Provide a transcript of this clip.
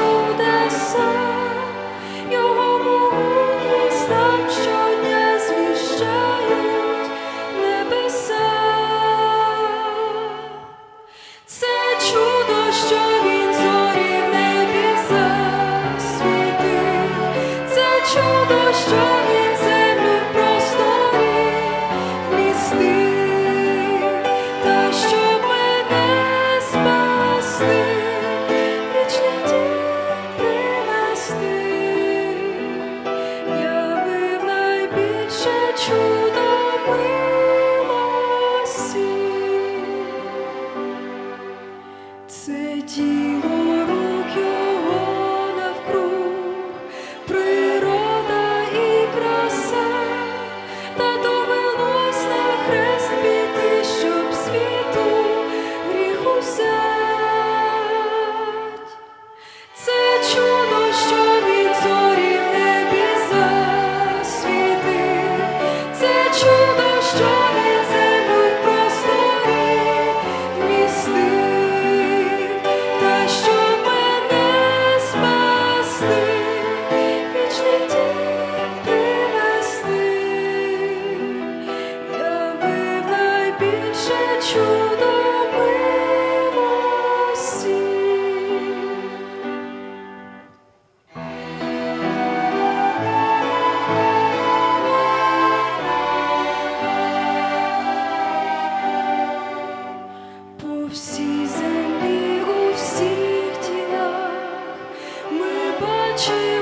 the thyself. destroy. всій землі, у всіх тілах ми бачимо.